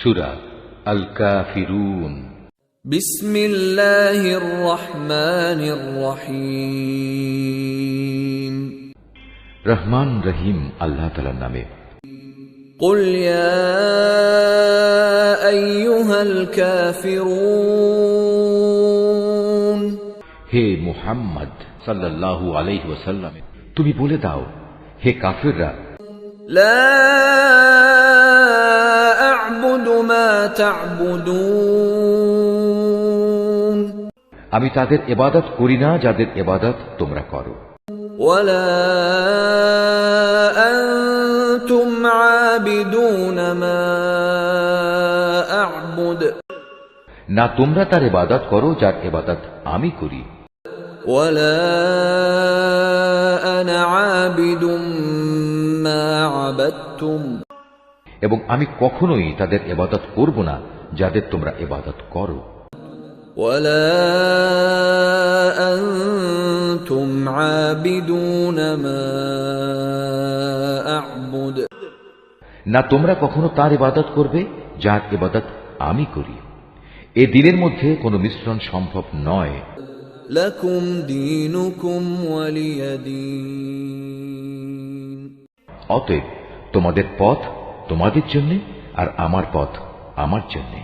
সুরা আল কাফিরুন بسم الله الرحمن الرحيم রহমান রহিম আল্লাহ তালার নামে قل يا ايها الكافرون হে মুহাম্মদ সাল্লাল্লাহু আলাইহি ওয়াসাল্লাম তুমি বলে দাও হে কাফিররা لا اعبد ما تعبدون আমি তাদের এবাদত করি না যাদের এবাদত তোমরা করো ولا انتم عابدون ما اعبد না তোমরা তার এবাদত করো যার এবাদত আমি করি ولا انا عابد ما عبدتم এবং আমি কখনোই তাদের এবাদত করব না যাদের তোমরা এবাদত করো ولا انتم عابدون ما اعبد না তোমরা কখনো তার ইবাদত করবে যার ইবাদত আমি করি এ দিনের মধ্যে কোনো মিশ্রণ সম্ভব নয় لكم دينكم ولي دين অতএব তোমাদের পথ তোমাদের জন্য আর আমার পথ আমার জন্যে।